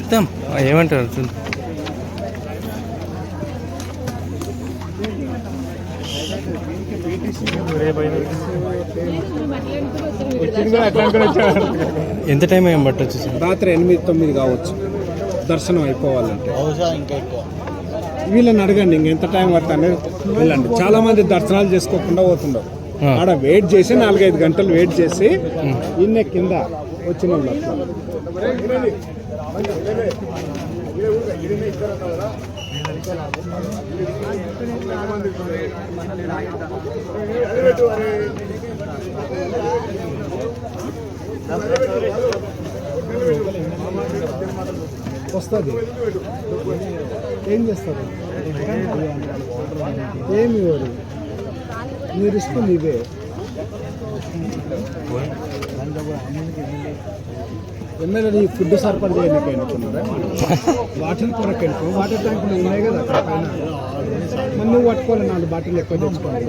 చూద్దాం. ఏమంటారు చూద్దాం ఎంత టైం ఏం పట్టొచ్చు రాత్రి ఎనిమిది తొమ్మిది కావచ్చు. దర్శనం అయిపోవాలంటే. బహుశా ఇంకా ఎక్కువ. వీళ్ళని అడగండి ఇంకెంత టైం పడుతుంది వెళ్ళండి. చాలా మంది దర్శనాలు చేసుకోకుండా పోతుండవు. ఆడ వెయిట్ చేసి నాలుగైదు గంటలు వెయిట్ చేసి ఇన్నే కింద వచ్చిన. వస్తుంది. ఏం చేస్తారు? ఏమి ఇవ్వరు మీరు ఇష్టం ఇవే. ఎమ్మెల్యే ఫుడ్ సరఫరా చేయడానికి ఎన్నుకున్నారా వాటర్ కొరకు ఎన్నుకో వాటర్ ట్యాంకులు ఉన్నాయి కదా అక్కడ పైన. మరి నువ్వు పట్టుకోవాలి నాలుగు బాటిల్ ఎక్కువ తెచ్చుకోవాలి.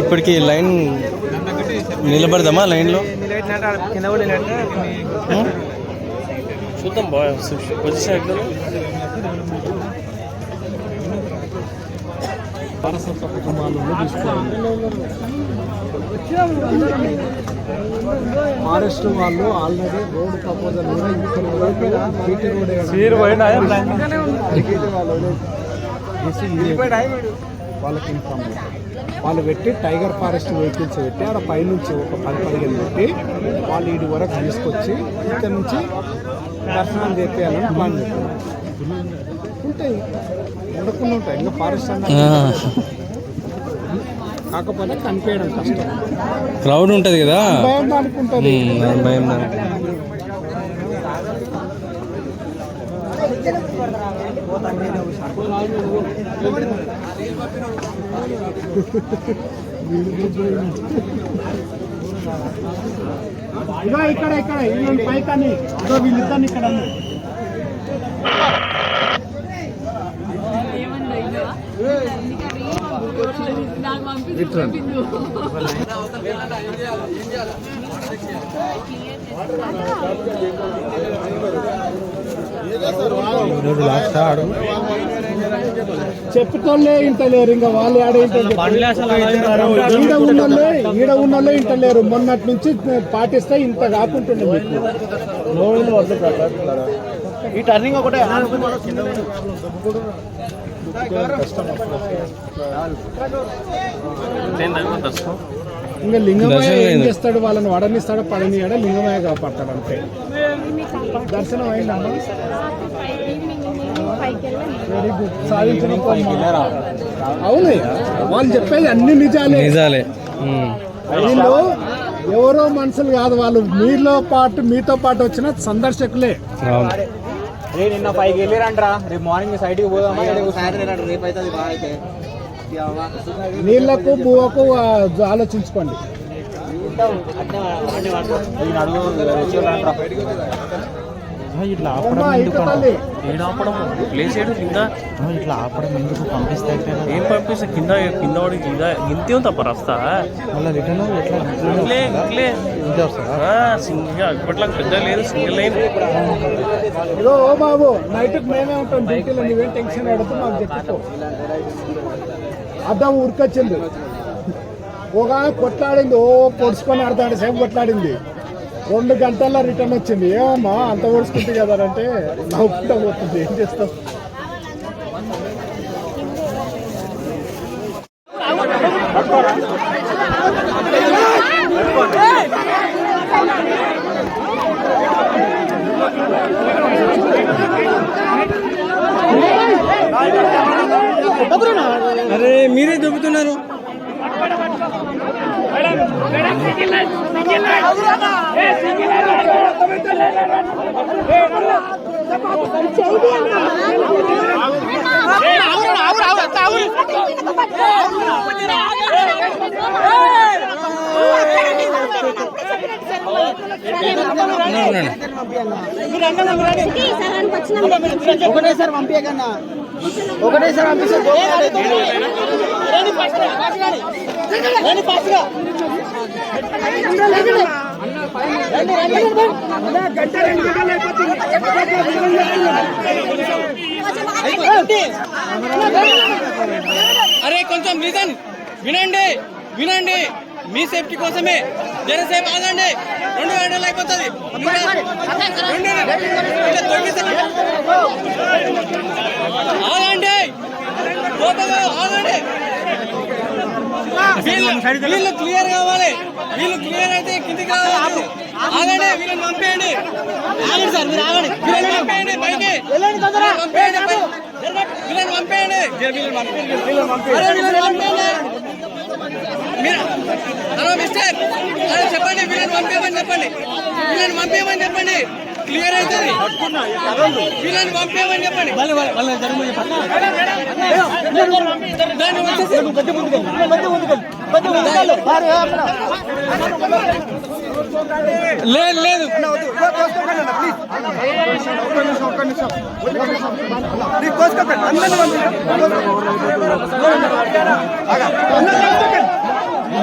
ఇప్పటికి లైన్ నిలబడదామా లైన్లో? చూద్దాం బాగా పొజిషన్ ఎట్లా వారసత్వ కుటుంబాలను తీసుకోవాలి ఫారెస్ట్ వాళ్ళు ఆల్రెడీ రోడ్ ప్రపోజల్ కూడా బీటీ రోడ్ వాళ్ళకి ఇన్ఫామ్ వాళ్ళు పెట్టి టైగర్ ఫారెస్ట్ వెహికల్స్ పెట్టి ఆడ పైనుంచి ఒక పది పదిహేను పెట్టి వాళ్ళు ఇటు వరకు తీసుకొచ్చి ఇక్కడ నుంచి దర్శనం చేయాలని ప్లాన్ చెప్పారు ఉంటాయి. ఉండకుండా ఉంటాయి. ఇంకా ఫారెస్ట్ కాకపోతే కనిపించడం కష్టం. క్రౌడ్ ఉంటుంది కదా? భయం అనుకుంటుంది భయం నాకు. ఇదో ఇక్కడ ఇక్కడ వీళ్ళని పైకని ఇదో వీళ్ళిద్దరిని ఇక్కడ అన్నారు. నాకు పంపించు చెప్పుకోలే ఇంటలేరు ఇంకా వాళ్ళు ఆడ ఈడ ఉన్నోళ్ళే ఈడ ఉన్నోళ్ళే ఇంటలేరు మొన్నటి నుంచి పాటిస్తే ఇంత కాకుంటుండే మీకు. ఈ టర్నింగ్ ఒకటే. ఇంకా లింగమయ్య ఏం. చేస్తాడు? వాళ్ళని వడనిస్తాడు? పడనియాడ? లింగమయ్య కాపాడతాడు అంతే. దర్శనం అయిందమ్మా. అవునయ్యా వాళ్ళు చెప్పేది అన్ని నిజాలే నిజాలే. వీళ్ళు ఎవరో మనుషులు కాదు వాళ్ళు మీలో పాటు మీతో పాటు వచ్చిన సందర్శకులే అవును రే నిన్న పైకి వెళ్ళిరంట్రా రేపు మార్నింగ్ సైడ్కి పోదామా రేపు అయితే బాగా అయితే నీళ్ళకు బువ్వకు ఆలోచించుకోండి ఇట్లా ఇటు తల్లి. ఏడు ఆపడం ప్లేస్ ఏడు కింద? ఇట్లా ఆపడం ఎందుకు? పంపిస్తే ఏం పంపిస్తే? కింద కింద వాడికి కింద ఇంతే ఉంది తప్ప రస్తా మళ్ళీ రిటర్న్ ఎట్లా? ఇంట్లే ఇంట్లే. సింగిల్ ఇప్పట్లో పెద్ద లేదు సింగిల్ లైన్ ఇదో ఓ బాబు నైట్ మేమే ఉంటాం డ్యూటీలో నువ్వేం టెన్షన్ అడుగుతూ మాకు చెప్పుకో అద్దం ఉరికొచ్చింది. ఒక కొట్లాడింది ఓ పొడుచుకొని అర్ధాడు సేపు కొట్లాడింది. రెండు గంటల్లో రిటర్న్ వచ్చింది. ఏమమ్మా అంత పొడుచుకుంటే కదా అంటే నవ్వుకుంటా పోతుంది. ఏం చేస్తాం? అరే మీరే దొబ్బుతున్నారు. ఒకటేసారి పంపించకన్నా ఒకటేసారి పంపిస్తే అరే కొంచెం రీజన్ వినండి వినండి. మీ సేఫ్టీ కోసమే జనసేపు ఆగండి. రెండు గంటలు అయిపోతుంది. ఆగండి. ఆగండి. వీళ్ళు క్లియర్ కావాలి. వీళ్ళు క్లియర్ అయితే కిందికి రావాలి. ఆగండి వీళ్ళని పంపేయండి. ఆగండి సార్ మీరు ఆగండి. వీళ్ళని పంపేయండి పైకి. పంపేయండి పై- వీళ్ళని పంపేయండి. వీళ్ళని పంపేయండి. వీళ్ళని పంపేయండి. మీరు హలో మిస్టర్. చెప్పండి వీళ్ళని పంపేయమని చెప్పండి. వీళ్ళని పంపేయమని చెప్పండి. క్లియర్ అవుతుంది. వీళ్ళని పంపేయమని చెప్పండి. దాన్ని వచ్చేసి లేదు లేదు.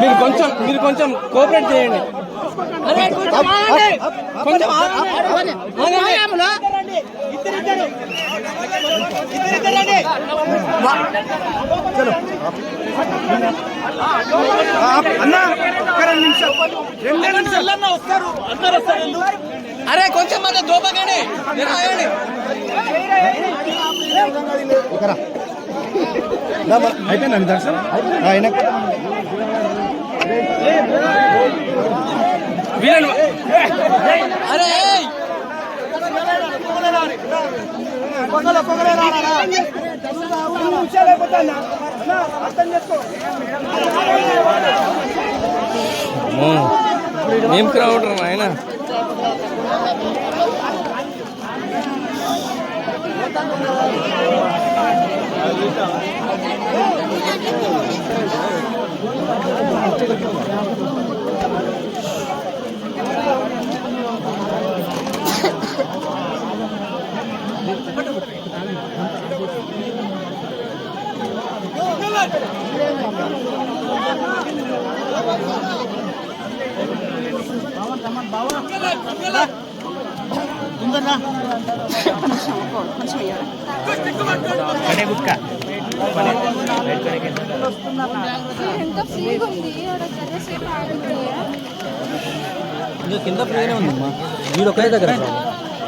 మీరు కొంచెం మీరు కొంచెం కోఆపరేట్ చేయండి. కొంచెం ఆగండి. కొంచెం ఆగండి. ఆగండి. అన్న రెండు నిమిషాలు. రెండే నిమిషాలు. వస్తారు. అందరు వస్తారు అరే కొంచెం మన ఆగండి అయిపోయిందండి దర్శనం? ఆయన వీళ్ళని అరే ఏయ్! ఏం క్రౌడ్ ఆయన ఎంత ఫ్రీగా ఉంది ఆడ చదివేసేపు ఆగితే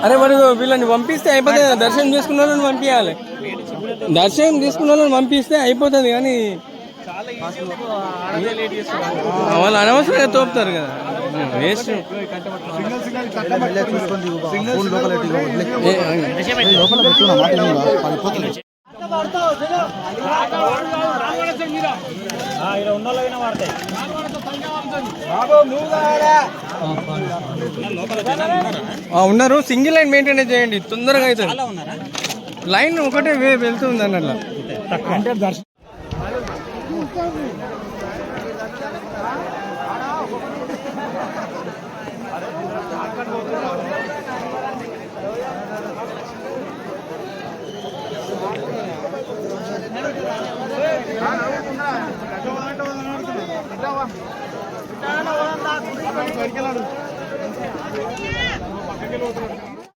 అరే మరి వీళ్ళని పంపిస్తే అయిపోతుంది దర్శనం చేసుకున్న వాళ్ళని పంపించాలి దర్శనం తీసుకున్న వాళ్ళని పంపిస్తే అయిపోతుంది కానీ వాళ్ళు అనవసరంగా తోపుతారు కదా వేస్ట్ ఉన్నారు. సింగిల్ లైన్ మెయింటైన్ చేయండి. తొందరగా అవుతుంది లైన్ ఒకటే వే వెళ్తుంది అన్నట్ల